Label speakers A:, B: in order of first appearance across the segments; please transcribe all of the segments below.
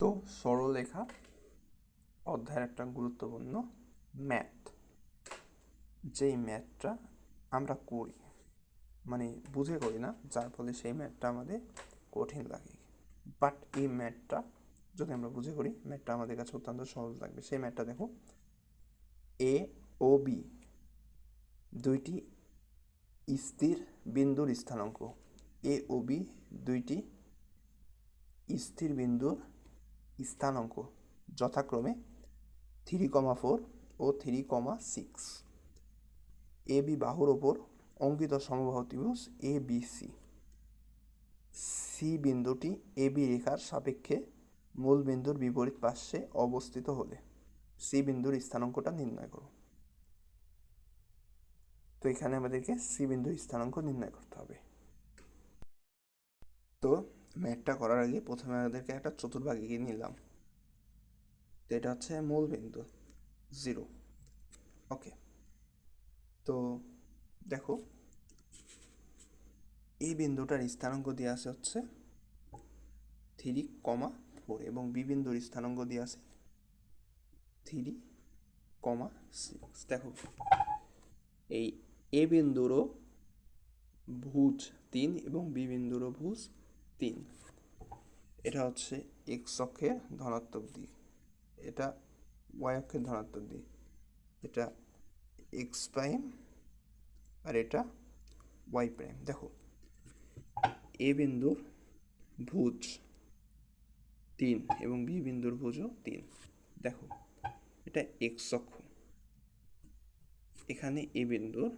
A: তো সরলরেখা, অধ্যায়ের একটা গুরুত্বপূর্ণ ম্যাথ। যেই ম্যাথটা আমরা করি মানে বুঝে করি না, যার ফলে সেই ম্যাথটা আমাদের কঠিন লাগে। বাট এই ম্যাথটা, যদি আমরা বুঝে করি, ম্যাথটা আমাদের কাছে অত্যন্ত সহজ লাগবে। সেই ম্যাথটা দেখো এ ও বি দুইটি স্থির বিন্দুর স্থানাঙ্ক। এ ও বি দুইটি স্থির বিন্দুর স্থানাঙ্ক যথাক্রমে three comma four O three comma six A B বাহুর ওপর অঙ্কিত সমবাহু ত্রিভুজ এ বি সি সি বিন্দুটি এ বি রেখার সাপেক্ষে মূল বিন্দুর বিপরীত পার্শ্বে অবস্থিত হলে সি বিন্দুর স্থানাঙ্কটা নির্ণয় করো। তো এখানে আমাদেরকে সি বিন্দুর স্থানাঙ্ক নির্ণয় করতে হবে। তো ম্যাথটা করার আগে প্রথমে আমাদেরকে একটা চতুর্ভাগে নিলাম। তো এটা হচ্ছে মূল বিন্দু জিরো ওকে তো দেখো, এই বিন্দুটার স্থানাঙ্ক দিয়ে আছে হচ্ছে থ্রি কমা ফোর এবং বি বিন্দুর স্থানাঙ্ক দিয়ে আছে থ্রি কমা সিক্স দেখো, এই এ বিন্দুরও ভুজ তিন এবং বি বিন্দুরও ভুজ তিন। এটা হচ্ছে এক্স অক্ষের ধনাত্মক দিক। এটা ওয়াই অক্ষের ধনাত্মক দিক। এটা এক্স প্রাইম আর এটা ওয়াই প্রাইম দেখো, এ বিন্দুর ভুজ তিন এবং বি বিন্দুর ভুজও তিন। দেখো, এটা এক্স অক্ষ। এখানে এ বিন্দুর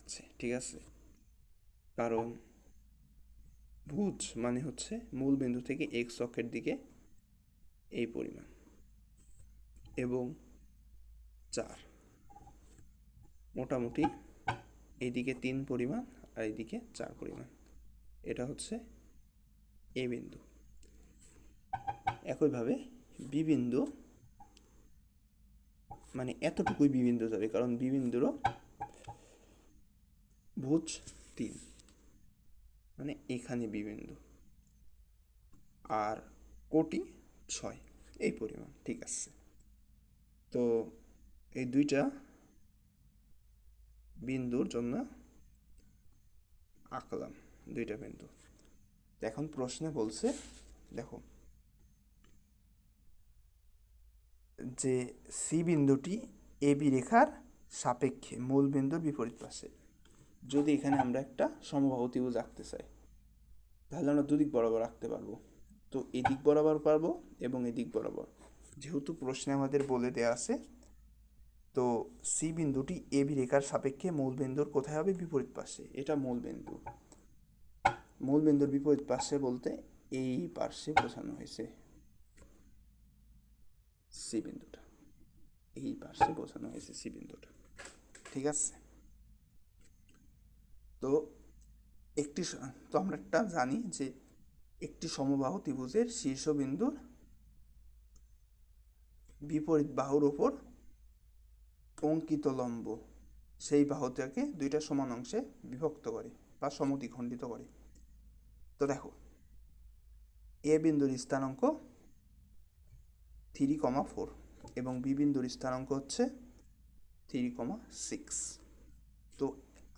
A: আছে, ঠিক আছে? কারণ ভুজ মানে হচ্ছে মূল বিন্দু থেকে এক্স অক্ষের দিকে এই পরিমাণ এবং চার। মোটামুটি এইদিকে তিন পরিমাণ আর এইদিকে চার পরিমাণ। এটা হচ্ছে এ বিন্দু। একইভাবে বি বিন্দু মানে এতটুকুই বি বিন্দু যাবে, কারণ বি বিন্দুরও ভুজ তিন। মানে এখানে বি বিন্দু আর কোটি ছয়, এই পরিমাণ, ঠিক আছে। তো এই দুইটা বিন্দুর জন্য আঁকলাম দুইটা বিন্দু। এখন প্রশ্নে বলছে, দেখো, যে সি বিন্দুটি এ বি রেখার সাপেক্ষে মূল বিন্দুর বিপরীত পাশে। যদি এখানে আমরা একটা সমবাহু ত্রিভুজ আঁকতে চাই, তাহলে আমরা দুদিক বরাবর আঁকতে পারব। তো এদিক বরাবর পারব এবং এদিক বরাবর। যেহেতু প্রশ্নে আমাদের বলে দেওয়া আছে, তো সি বিন্দুটি এ বি রেখার সাপেক্ষে মূল বিন্দুর কোথায় হবে? বিপরীত পাশে। এটা মূল বিন্দু। মূল বিন্দুর বিপরীত পাশে বলতে এই পার্শ্বে বোঝানো হয়েছে। সি বিন্দুটা। এই পার্শ্বে বোঝানো হয়েছে সি বিন্দুটা। ঠিক আছে? তো একটি তো আমরা একটা জানি যে একটি সমবাহু ত্রিভুজের শীর্ষবিন্দুর বিপরীত বাহুর ওপর অঙ্কিত লম্ব, সেই বাহুটাকে দুইটা সমান অংশে বিভক্ত করে বা সমদ্বিখণ্ডিত করে। তো দেখো, এ বিন্দুর স্থানাঙ্ক থ্রি কমা ফোর এবং বি বিন্দুর স্থানাঙ্ক হচ্ছে থ্রি কমা সিক্স।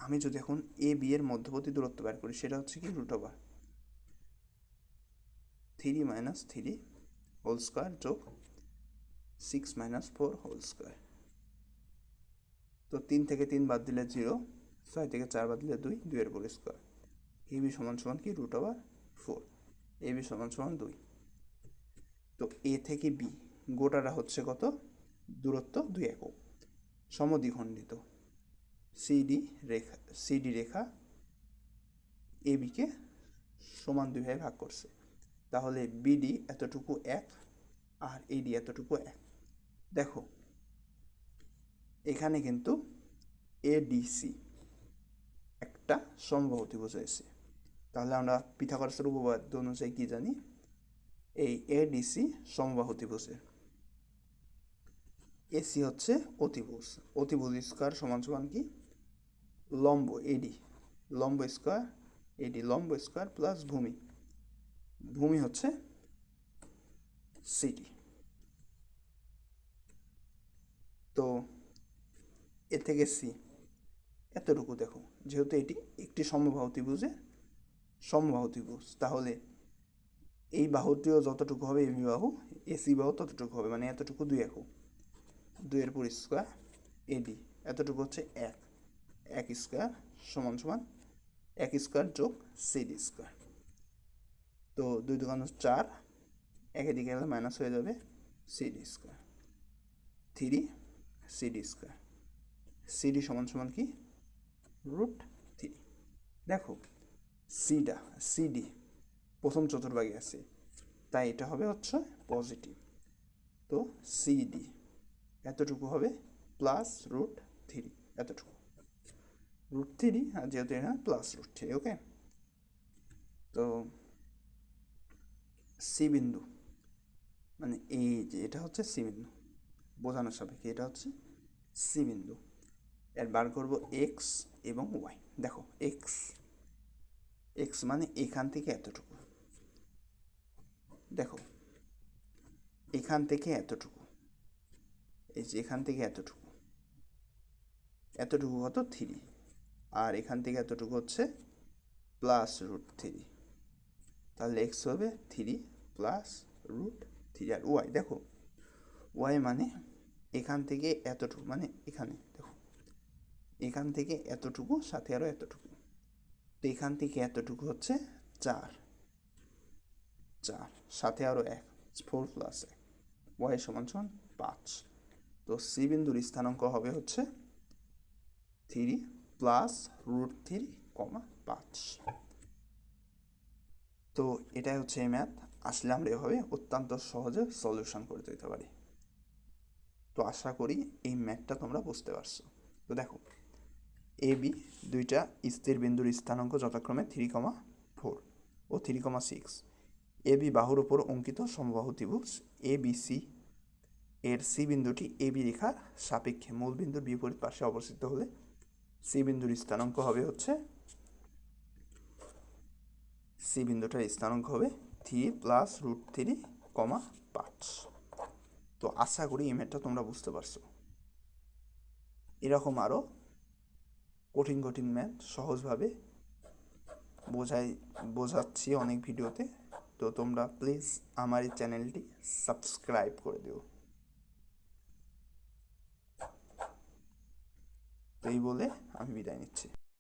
A: আমি যদি এখন এ বি এর মধ্যবর্তী দূরত্ব বের করি, সেটা হচ্ছে কি root over three minus three whole square যোগ six minus four whole square তো তিন থেকে তিন বাদ দিলে জিরো ছয় থেকে চার বাদ দিলে দুই দুইয়ের উপর স্কোয়ার এ বি সমান সমান কি? Root over four A B সমান সমান দুই। তো এ থেকে বি গোটাটা হচ্ছে কত? দূরত্ব দুই একক। সমদ্বিখণ্ডিত। সিডি রেখা সিডি রেখা এ বিকে সমান দুই ভাগে করছে। তাহলে বিডি এতটুকু এক আর এডি এতটুকু এক। দেখো, এখানে কিন্তু এডিসি একটা সমবাহু ত্রিভুজ হয়েছে তাহলে আমরা পিথাগোরাসের উপপাদ্য অনুযায়ী কি জানি? এই এডিসি সমবাহু ত্রিভুজের এসি হচ্ছে অতিভুজ। অতিভুজ স্কোয়ার সমান সমান কি? লম্ব এডি লম্ব স্কোয়ার এডি লম্ব স্কোয়ার প্লাস ভূমি। ভূমি হচ্ছে সিডি তো এ থেকে সি এতটুকু দেখো। যেহেতু এটি একটি সমবাহু ত্রিভুজে সমবাহু ত্রিভুজ। তাহলে এই বাহুটিও যতটুকু হবে এবি বাহু এসি বাহু ততটুকু হবে। মানে এতটুকু দুই একক। দুইয়ের পর স্কোয়ার এডি এতটুকু হচ্ছে এক। এক স্কোয়ার সমান সমান এক স্কোয়ার যোগ সিডি স্কোয়ার তো দুই দোকান চার একের দিকে গেলে মাইনাস হয়ে যাবে CD square three CD square CD সমান সমান কি? রুট থ্রি দেখো সিডা সিডি প্রথম চতুর্ভাগে আছে, তাই এটা হবে হচ্ছে পজিটিভ তো সিডি এতটুকু হবে প্লাস রুট থ্রি এতটুকু। রুট থ্রি আর যেহেতু এটা প্লাস রুট থ্রি ওকে তো সি বিন্দু মানে এই যে, এটা হচ্ছে সি বিন্দু, বোঝানোর সাপেক্ষে এটা হচ্ছে সি বিন্দু। এর বার করব এক্স এবং ওয়াই দেখো এক্স এক্স মানে এখান থেকে এতটুকু, দেখো এখান থেকে এতটুকু, এই যে এখান থেকে এতটুকু এতটুকু কত? থ্রি আর এখান থেকে এতটুকু হচ্ছে প্লাস রুট থ্রি তাহলে এক্স হবে থ্রি প্লাস রুট থ্রি আর ওয়াই দেখো ওয়াই মানে এখান থেকে এতটুকু মানে এখানে, দেখো, এখান থেকে এতটুকু, সাথে আরও এতটুকু। তো এখান থেকে এতটুকু হচ্ছে চার। চার, সাথে আরও এক ফোর প্লাস এক। ওয়াই সমান সমান পাঁচ। তো সি বিন্দুর স্থানাঙ্ক হবে হচ্ছে three plus root three comma পাঁচ। তো এটাই হচ্ছে এই ম্যাথ আসলে আমরা এভাবে অত্যন্ত সহজে সলিউশন করে দিতে পারি। তো আশা করি এই ম্যাথটা তোমরা বুঝতে পারছ। তো দেখো এ বি দুইটা স্থির বিন্দুর স্থানাঙ্ক যথাক্রমে three comma four O three comma six A B বাহুর ওপর অঙ্কিত সমবাহু ত্রিভুজ এ বি সি এর সি বিন্দুটি এ বি রেখার সাপেক্ষে মূল বিন্দুর বিপরীত পাশে অবস্থিত হলে সি বিন্দুর স্থানাঙ্ক হবে হচ্ছে সি বিন্দুটার স্থানাঙ্ক হবে three plus root three comma পাঁচ। তো আশা করি এই ম্যাথটা তোমরা বুঝতে পারছ। এরকম আরও কঠিন কঠিন ম্যাথ সহজভাবে বোঝাই, বোঝাচ্ছি অনেক ভিডিওতে। তো তোমরা প্লিজ আমার এই চ্যানেলটি সাবস্ক্রাইব করে দিও। এই বলে আমি বিদায় নিচ্ছি।